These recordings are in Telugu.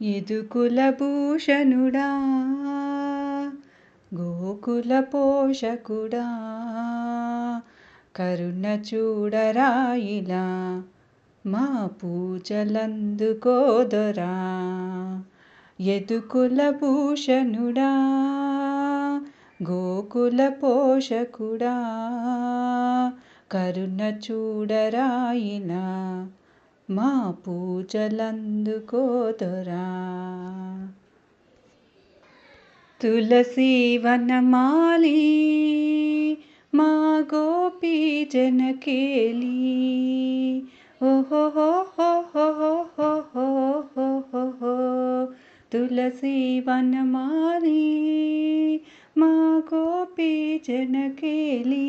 యదుకుల భూషణుడా గోకుల పోషకుడా కరుణ చూడరాయిలా మా పూజలందుకోదొరా యదుకుల భూషణుడా గోకుల పోషకుడా కరుణ చూడరాయినా మా పూజలందుకోదొరా తులసి వనమాలి మా గోపీ జనకేలి ఓహో తులసి వనమాలి మా గోపీ జనకేలి సత్యరక్షణ దుష్ట శిక్షణ నిఖిల లోకతారి సత్యరక్షణ దుష్ట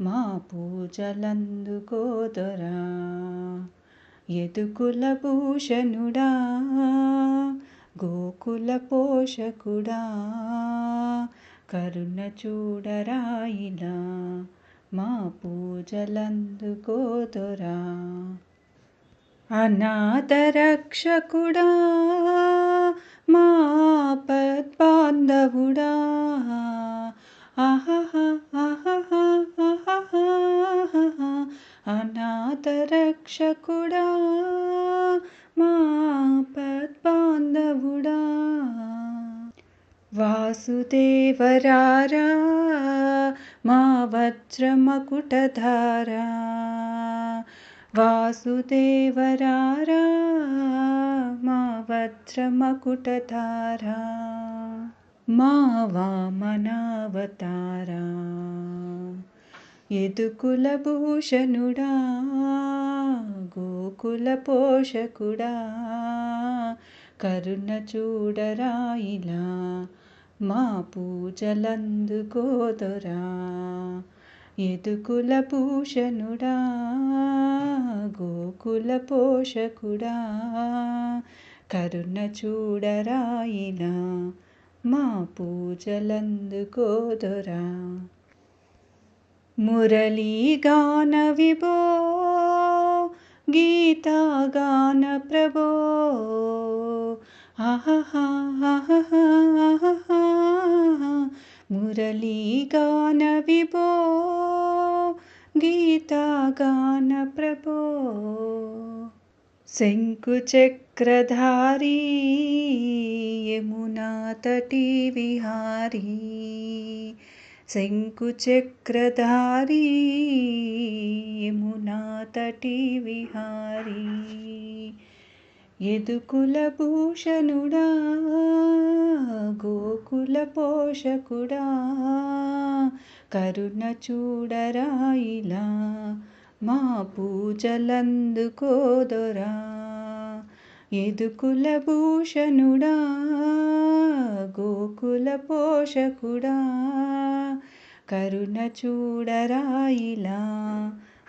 మా పూజలందుకోదొరా ఎదుకుల భూషణుడా గోకుల పోషకుడా కరుణ చూడరాయిలా మా పూజలందుకోదొరా అనాథరక్షకుడా మా పద్బాంధవు नातरक्षकुडा मा पद्बान्धवुडा वासुदेवरारा मा वज्र मकुटधारा वासुदेवरारा मा वज्रमकुटधारा मा वामनावतारा ఎదుకుల భూషణుడా గోకుల పోషకుడా కరుణ చూడరాయిలా మా పూజలందుకోదొరా ఎదుకుల భూషణుడా గోకుల పోషకుడా కరుణ చూడరాయిలా మా పూజలందుకోదొరా मुरलीगानविभो गानवि भो गीता गानप्रभो हा हा हा हा हा विहारी శంకుచక్రధారీ యమునా తటీ విహారీ. యదుకుల భూషణుడా గోకుల పోషకుడా కరుణ చూడరాయిలా మా పూజలందుకోదొరా ఎదుకుల భూషణుడా గోకుల పోషకుడా కరుణ చూడరాయిలా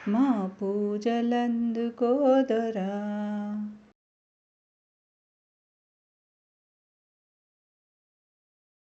మా పూజలందుకోదొరా